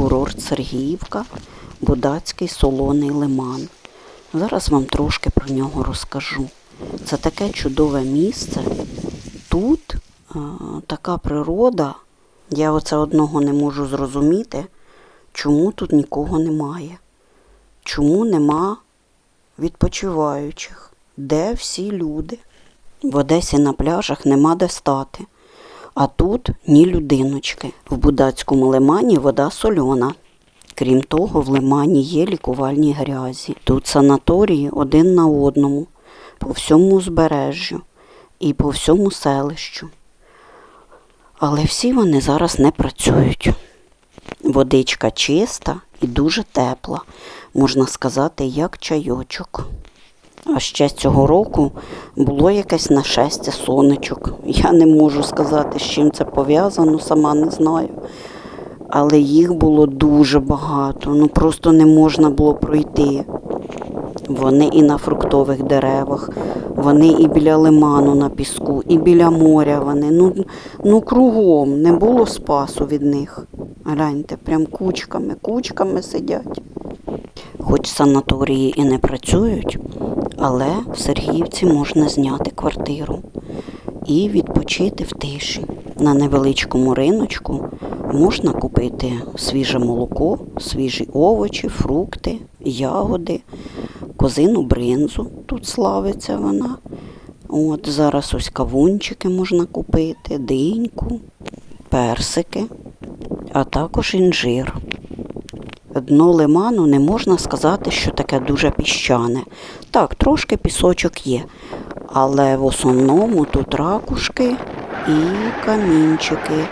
курорт Сергіївка, Будацький солоний лиман. Зараз вам трошки про нього розкажу. Це таке чудове місце. Тут е, така природа. Я оце одного не можу зрозуміти, чому тут нікого немає. Чому нема відпочиваючих? Де всі люди? В Одесі на пляжах нема де стати. А тут ні людиночки. В Будацькому лимані вода сольона. Крім того, в лимані є лікувальні грязі. Тут санаторії один на одному, по всьому узбережжю і по всьому селищу. Але всі вони зараз не працюють. Водичка чиста і дуже тепла, можна сказати, як чайочок. А ще цього року було якесь нашестя сонечок. Я не можу сказати, з чим це пов'язано, сама не знаю. Але їх було дуже багато, ну просто не можна було пройти. Вони і на фруктових деревах, вони і біля лиману на піску, і біля моря вони. Ну, ну кругом не було спасу від них. Гляньте, прям кучками, кучками сидять. Хоч санаторії і не працюють, але в Сергіївці можна зняти квартиру і відпочити в тиші. На невеличкому риночку можна купити свіже молоко, свіжі овочі, фрукти, ягоди, козину бринзу. Тут славиться вона. От зараз ось кавунчики можна купити, диньку, персики, а також інжир. Дно лиману не можна сказати, що таке дуже піщане. Так, трошки пісочок є, але в основному тут ракушки і камінчики.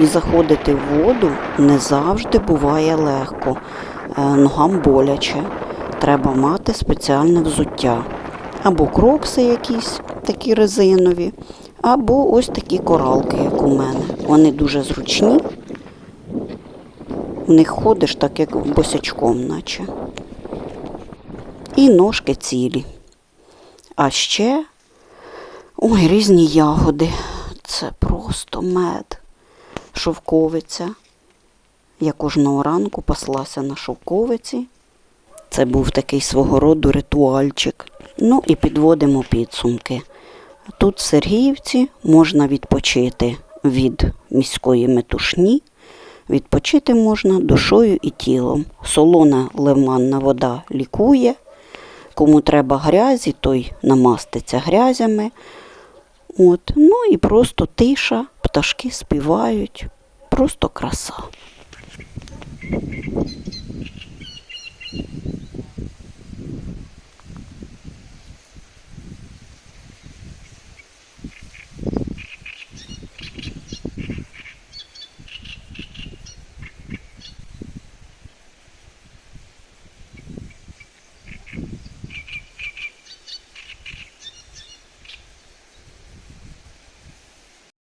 І заходити в воду не завжди буває легко. Е, Ногам боляче. Треба мати спеціальне взуття. Або крокси якісь такі резинові, або ось такі коралки, як у мене. Вони дуже зручні. В них ходиш так, як босячком, наче. І ножки цілі. А ще ой, різні ягоди. Це просто мед, шовковиця. Я кожного ранку паслася на шовковиці. Це був такий свого роду ритуальчик. Ну і підводимо підсумки. Тут в Сергіївці можна відпочити від міської метушні. Відпочити можна душою і тілом. Солона лиманна вода лікує. Кому треба грязі, той намаститься грязями. От. Ну і просто тиша, пташки співають. Просто краса.